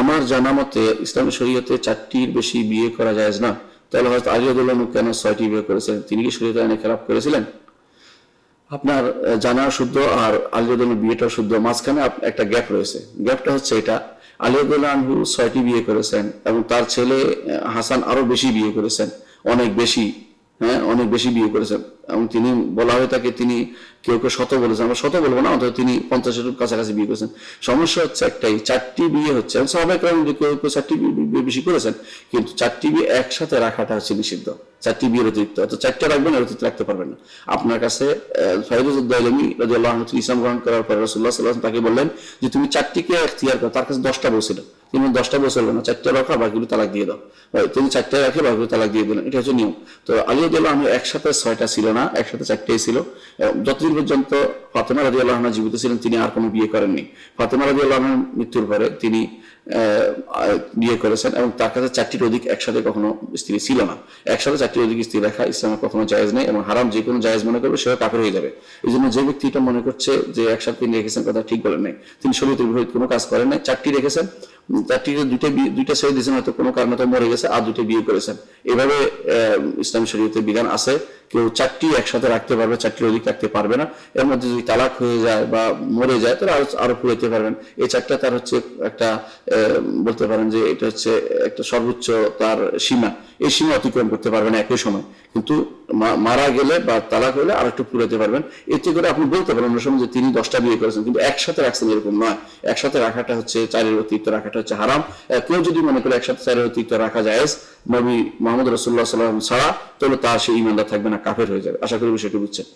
আমার জানা মতে ইসলামী শরীয়তে চারটির বেশি বিয়ে করা যায় না। তাহলে হয়তো আলিউদ্দৌল্লাহ কেন ছয়টি বিয়ে করেছিলেন তিনি কি শরীয়তে আইনে খেলাপ করেছিলেন? আপনার জানা শুদ্ধ আর আলিউদ্দৌলাহ বিয়েটা শুদ্ধ। মাঝখানে একটা গ্যাপ রয়েছে। গ্যাপটা হচ্ছে এটা আলিউদ্দৌল্লাহ আনহু ছয়টি বিয়ে করেছেন এবং তার ছেলে হাসান আরও বেশি বিয়ে করেছেন। অনেক বেশি। হ্যাঁ অনেক বেশি বিয়ে করেছেন এবং তিনি বলা হয়ে থাকে তিনি কেউ কেউ শত বলেছেন আমরা শত বলব না, অন্তত তিনি পঞ্চাশের কাছাকাছি বিয়ে করেছেন। সমস্যা হচ্ছে একটাই, চারটি বিয়ে হচ্ছে। স্বাভাবিক কারণ কেউ কেউ চারটি বিয়ে- বেশি করেছেন, কিন্তু চারটি বিয়ে একসাথে রাখাটা হচ্ছে নিষিদ্ধ। চারটি বিয়ের অতিরিক্ত। অর্থাৎ চারটে রাখবেন এর অতিরিক্ত রাখতে পারবেন না। আপনার কাছে ফাইরুদ্দাইলমি রাজিয়াল্লাহ আনহু তিনি ইসলাম গ্রহণ করার পরে রসুল্লাহ সাল্লাহ তাকে বললেন যে, তুমি চারটিকে এখতিয়ার করো। তার কাছে দশটা বলছিল। তিনি দশটা বছর না, চারটে রাখা বাকিগুলো তালাক দিয়ে দাও। তুমি চারটে রাখে বাকিগুলো তালাক দিয়ে দিলেন এটা হচ্ছে নিয়ম। তো আলিয়া দিল আমি একসাথে ছয়টা ছিল না, একসাথে চারটেই ছিল। যতদিন পর্যন্ত ফাতেমা রাজি আল্লাহ জীবিত ছিলেন, তিনি আর কোনো বিয়ে করেননি। ফাতেমা রাজি আল্লাহ মৃত্যুর পরে তিনি বিয়ে করেছেন এবং তার কাছে চারটির অধিক একসাথে কখনো স্ত্রী ছিল না। একসাথে চারটির অধিক স্ত্রী রাখা ইসলামে কখনো জায়েজ নেই এবং হারাম যে কোনো জায়েজ মনে করবে, সেও কাফের হয়ে যাবে। এই জন্য যে ব্যক্তি এটা মনে করছে যে একসাথে তিনি রেখেছেন কথা ঠিক বলেন নাই। তিনি শরীরের বিপরীত কোনো কাজ করেন নাই, চারটি রেখেছেন চারটি দুইটা দুইটা ছেড়ে দিয়েছেন, হয়তো কোনো কারণে তো মরে গেছে, আর দুইটা বিয়ে করেছেন। এভাবে ইসলাম শরীয়তের বিধান আছে। কেউ চারটি একসাথে রাখতে পারবে চারটির অধিক রাখতে পারবে না। এর মধ্যে যদি তালাক হয়ে যায় বা মরে যায়, তাহলে আরও আরও পুরাইতে পারবেন। এই চারটা তার হচ্ছে একটা বলতে পারেন যে এটা হচ্ছে একটা সর্বোচ্চ তার সীমা। এই সীমা অতিক্রম করতে পারবেন একই সময়। কিন্তু মারা গেলে বা তালাক হলে আর একটু পুরাতে পারবেন। এতে করে আপনি বলতে পারেন অন্য সময় যে তিনি দশটা বিয়ে করেছেন, কিন্তু একসাথে রাখছেন এরকম নয়। একসাথে রাখাটা হচ্ছে চারের অতিরিক্ত, রাখাটা হচ্ছে হারাম। কেউ যদি মনে করে একসাথে চারের অতিরিক্ত রাখা যায় নবী মোহাম্মদ রসুল্লাহ সাল্লাম ছাড়া, তাহলে তার সেই ইমানদার থাকবে না। কাফের হয়ে যাবে। আশা করি বিষয়টি বুঝছেন।